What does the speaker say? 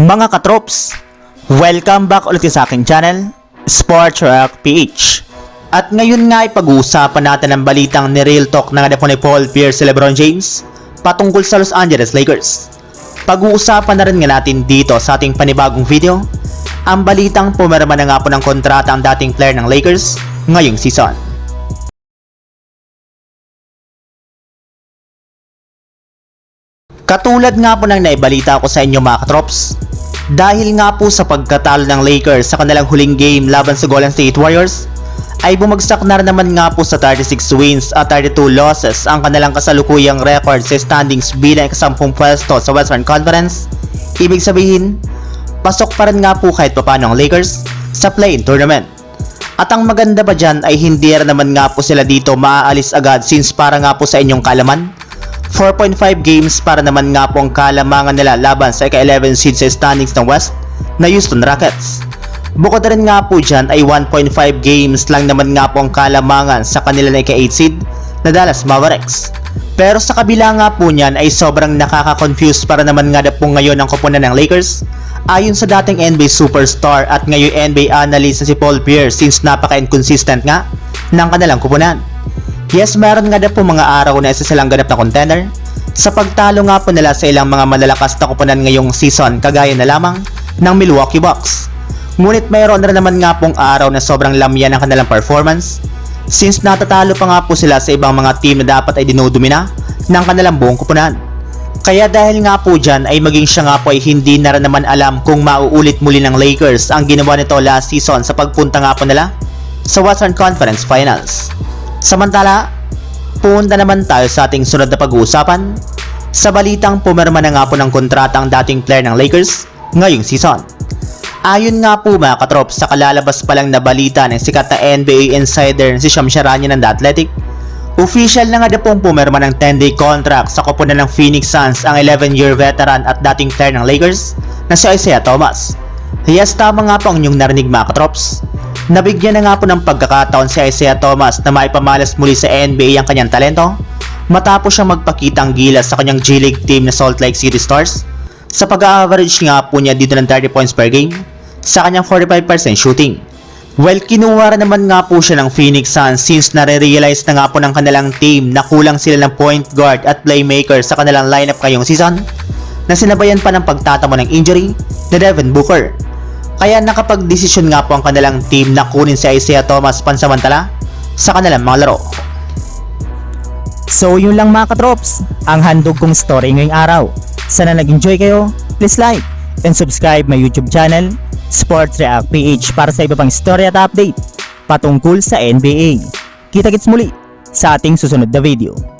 Mga katrops, welcome back ulit sa aking channel, Sports Rock PH. At ngayon nga ay pag-uusapan natin ang balitang ni Real Talk na po ni Paul Pierce Lebron James patungkol sa Los Angeles Lakers. Pag-uusapan na rin nga natin dito sa ating panibagong video, ang balitang pumirma na nga po ng kontrata ang dating player ng Lakers ngayong season. Katulad nga po ng naibalita ko sa inyo mga katrops, dahil nga po sa pagkatalo ng Lakers sa kanilang huling game laban sa Golden State Warriors, ay bumagsak na naman nga po sa 36 wins at 32 losses ang kanilang kasalukuyang record sa standings bilang ikasampung pwesto sa Western Conference. Ibig sabihin, pasok pa rin nga po kahit papano ang Lakers sa play-in tournament. At ang maganda pa dyan ay hindi naman nga po sila dito maaalis agad since para nga po sa inyong kalaman, 4.5 games para naman nga po ang kalamangan nila laban sa ika-11 seed sa standings ng West na Houston Rockets. Bukod rin nga po dyan ay 1.5 games lang naman nga po ang kalamangan sa kanila na ika-8 seed na Dallas Mavericks. Pero sa kabila nga po niyan ay sobrang nakaka-confuse para naman nga na po ngayon ang kupunan ng Lakers ayon sa dating NBA superstar at ngayon NBA analyst na si Paul Pierce since napaka-inconsistent nga ng kanilang kupunan. Yes, meron nga na po mga araw na isa silang ganap na contender sa pagtalo nga po nila sa ilang mga malalakas na kupunan ngayong season kagaya na lamang ng Milwaukee Bucks. Ngunit mayroon na naman nga pong araw na sobrang lamya ng kanilang performance since natatalo pa nga po sila sa ibang mga team na dapat ay dinudumina ng kanilang buong kupunan. Kaya dahil nga po dyan ay maging siya nga po ay hindi na rin naman alam kung mauulit muli ng Lakers ang ginawa nito last season sa pagpunta nga po nila sa Western Conference Finals. Samantala, punta naman tayo sa ating sunod na pag-uusapan sa balitang pumirma na nga po ng kontrata ang dating player ng Lakers ngayong season. Ayon nga po mga katrop sa kalalabas pa lang na balita ng sikat na NBA insider na si Sham Charania ng The Athletic, official na nga na pong pumirma ng 10-day contract sa koponan ng Phoenix Suns ang 11-year veteran at dating player ng Lakers na si Isaiah Thomas. Yes, tama nga po ang inyong narinig mga katrops. Nabigyan na nga po ng pagkakataon si Isaiah Thomas na maipamalas muli sa NBA ang kanyang talento matapos siyang magpakitang gilas sa kanyang G-League team na Salt Lake City Stars sa pag-average nga po niya dito ng 30 points per game sa kanyang 45% shooting. Well, kinuha naman nga po siya ng Phoenix Suns since nare-realize na nga po ng kanilang team na kulang sila ng point guard at playmaker sa kanilang lineup ngayong season na sinabayan pa ng pagtatamo ng injury ni Devin Booker. Kaya nakapag-desisyon nga po ang kanilang team na kunin si Isaiah Thomas pansamantala sa kanilang mga laro. So yun lang mga katrops, ang handog kong story ngayong araw. Sana nag-enjoy kayo, please like and subscribe my YouTube channel, Sports React PH para sa iba pang story at update patungkol sa NBA. Kita-kits muli sa ating susunod na video.